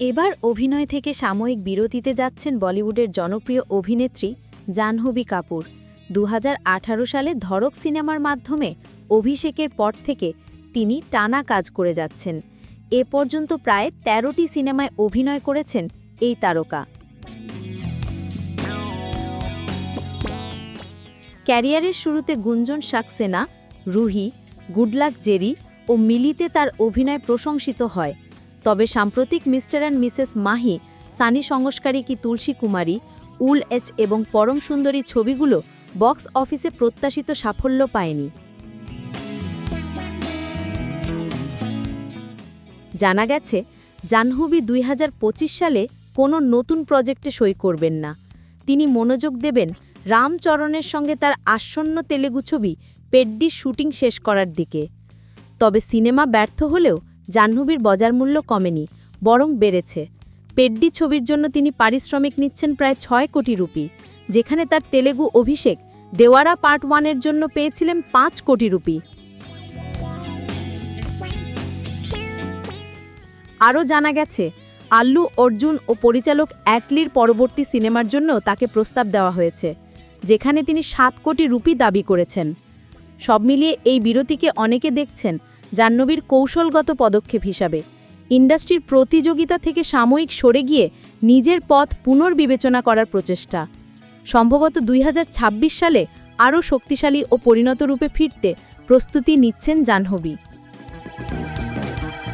এবার অভিনয় থেকে সাময়িক বিরতিতে যাচ্ছেন বলিউডের জনপ্রিয় অভিনেত্রী জাহ্নবী কাপুর। দু হাজার আঠারো সালে ধরক সিনেমার মাধ্যমে অভিষেকের পর থেকে তিনি টানা কাজ করে যাচ্ছেন। এ পর্যন্ত প্রায় ১৩টি সিনেমায় অভিনয় করেছেন এই তারকা। ক্যারিয়ারের শুরুতে Gunjan Saxena Roohi good luck Jerry ও মিলিতে তার অভিনয় প্রশংসিত হয়। তবে সাম্প্রতিক mister and missus Mahi, Sunny Sanskari ki Tulsi Kumari, ul H এবং পরম সুন্দরী ছবিগুলো বক্স অফিসে প্রত্যাশিত সাফল্য পায়নি। জানা গেছে, জাহ্নবী দুই সালে কোনো নতুন প্রজেক্টে সই করবেন না। তিনি মনোযোগ দেবেন রামচরণের সঙ্গে তার আসন্ন তেলেগু ছবি পেড্ডির শুটিং শেষ করার দিকে। তবে সিনেমা ব্যর্থ হলেও জাহ্নবীর বাজার মূল্য কমেনি, বরং বেড়েছে। পেড্ডি ছবির জন্য তিনি পারিশ্রমিক নিচ্ছেন প্রায় ছয় কোটি রুপি, যেখানে তার তেলেগু অভিষেক দেওয়ারা পার্ট ওয়ানের জন্য পেয়েছিলেন পাঁচ কোটি রুপি। আরও জানা গেছে, আল্লু অর্জুন ও পরিচালক অ্যাটলির পরবর্তী সিনেমার জন্য তাকে প্রস্তাব দেওয়া হয়েছে, যেখানে তিনি সাত কোটি রুপি দাবি করেছেন। সব মিলিয়ে এই বিরতিকে অনেকে দেখছেন জাহ্নবীর কৌশলগত পদক্ষেপ হিসাবে। ইন্ডাস্ট্রির প্রতিযোগিতা থেকে সাময়িক সরে গিয়ে নিজের পথ পুনর্বিবেচনা করার প্রচেষ্টা। সম্ভবত দুই হাজার ছাব্বিশ সালে আরও শক্তিশালী ও পরিণত রূপে ফিরতে প্রস্তুতি নিচ্ছেন জাহ্নবী।